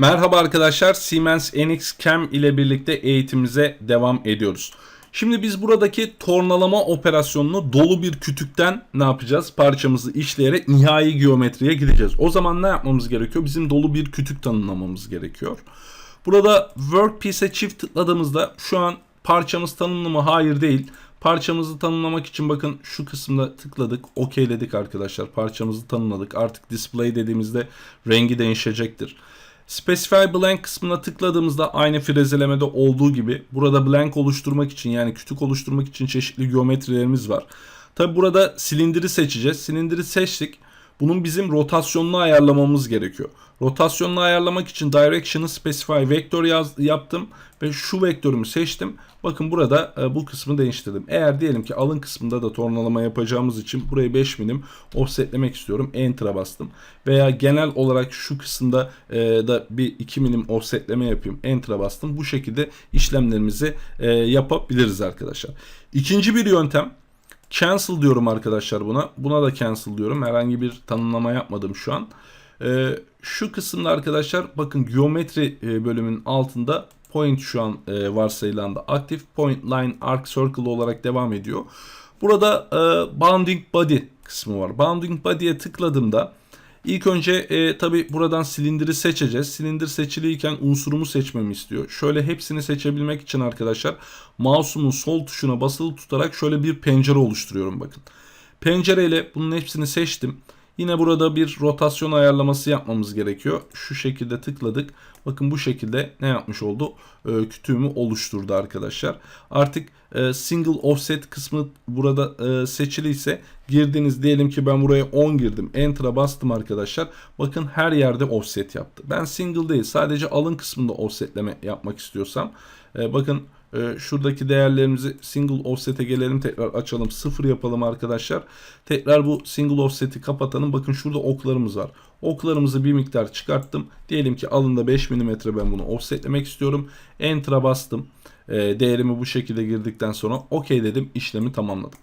Merhaba arkadaşlar, Siemens NX Cam ile birlikte eğitimimize devam ediyoruz. Şimdi biz buradaki tornalama operasyonunu dolu bir kütükten ne yapacağız? Parçamızı işleyerek nihai geometriye gideceğiz. O zaman ne yapmamız gerekiyor? Bizim dolu bir kütük tanımlamamız gerekiyor. Burada Workpiece'e çift tıkladığımızda şu an parçamız tanımlı mı? Hayır değil. Parçamızı tanımlamak için bakın şu kısımda tıkladık. Okeyledik arkadaşlar. Parçamızı tanımladık. Artık display dediğimizde rengi değişecektir. Specify blank kısmına tıkladığımızda aynı frezelemede olduğu gibi burada blank oluşturmak için yani kütük oluşturmak için çeşitli geometrilerimiz var. Tabi burada silindiri seçeceğiz. Silindiri seçtik. Bunun bizim rotasyonunu ayarlamamız gerekiyor. Rotasyonunu ayarlamak için direction'ı specify vektör yaz, yaptım ve şu vektörümü seçtim. Bakın burada e, bu kısmı değiştirdim. Eğer diyelim ki alın kısmında da tornalama yapacağımız için burayı 5 milim offsetlemek istiyorum. Enter'a bastım. Veya genel olarak şu kısımda e, da bir 2 milim offsetleme yapayım. Enter'a bastım. Bu şekilde işlemlerimizi e, yapabiliriz arkadaşlar. İkinci bir yöntem Cancel diyorum arkadaşlar buna. Buna da cancel diyorum. Herhangi bir tanımlama yapmadım şu an. Ee, şu kısımda arkadaşlar bakın geometri e, bölümünün altında point şu an e, varsayılan da aktif. Point line arc circle olarak devam ediyor. Burada e, bounding body kısmı var. Bounding body'ye tıkladığımda İlk önce e, tabi buradan silindiri seçeceğiz. Silindir seçiliyken unsurumu seçmemi istiyor. Şöyle hepsini seçebilmek için arkadaşlar mouse'umun sol tuşuna basılı tutarak şöyle bir pencere oluşturuyorum bakın. Pencereyle bunun hepsini seçtim. Yine burada bir rotasyon ayarlaması yapmamız gerekiyor. Şu şekilde tıkladık. Bakın bu şekilde ne yapmış oldu? E, kütüğümü oluşturdu arkadaşlar. Artık e, single offset kısmı burada e, seçiliyse girdiniz diyelim ki ben buraya 10 girdim. Enter'a bastım arkadaşlar. Bakın her yerde offset yaptı. Ben single değil sadece alın kısmında offsetleme yapmak istiyorsam e, bakın e, şuradaki değerlerimizi single offset'e gelelim tekrar açalım. Sıfır yapalım arkadaşlar. Tekrar bu single offset'i kapatalım. Bakın şurada oklarımız var. Oklarımızı bir miktar çıkarttım. Diyelim ki alında 5 mm ben bunu offsetlemek istiyorum. Enter'a bastım. E, değerimi bu şekilde girdikten sonra OK dedim. işlemi tamamladım.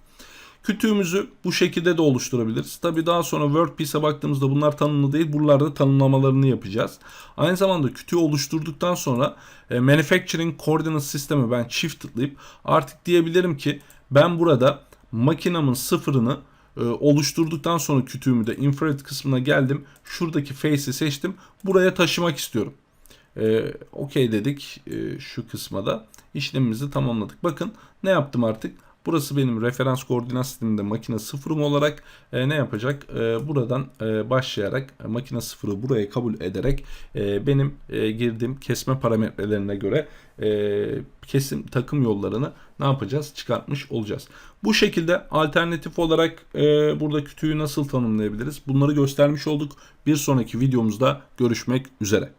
Kütüğümüzü bu şekilde de oluşturabiliriz. Tabi daha sonra WordPiece'e baktığımızda bunlar tanımlı değil. Buralarda tanımlamalarını yapacağız. Aynı zamanda kütüğü oluşturduktan sonra e, Manufacturing Coordinate Sistemi ben çift tıklayıp artık diyebilirim ki ben burada makinamın sıfırını e, oluşturduktan sonra kütüğümü de infrared kısmına geldim. Şuradaki face'i seçtim. Buraya taşımak istiyorum. E, Okey dedik e, şu kısma da işlemimizi tamamladık. Bakın ne yaptım artık? Burası benim referans koordinat sisteminde makine sıfırım olarak e, ne yapacak? E, buradan e, başlayarak e, makine sıfırı buraya kabul ederek e, benim e, girdiğim kesme parametrelerine göre e, kesim takım yollarını ne yapacağız? Çıkartmış olacağız. Bu şekilde alternatif olarak e, burada kütüğü nasıl tanımlayabiliriz? Bunları göstermiş olduk. Bir sonraki videomuzda görüşmek üzere.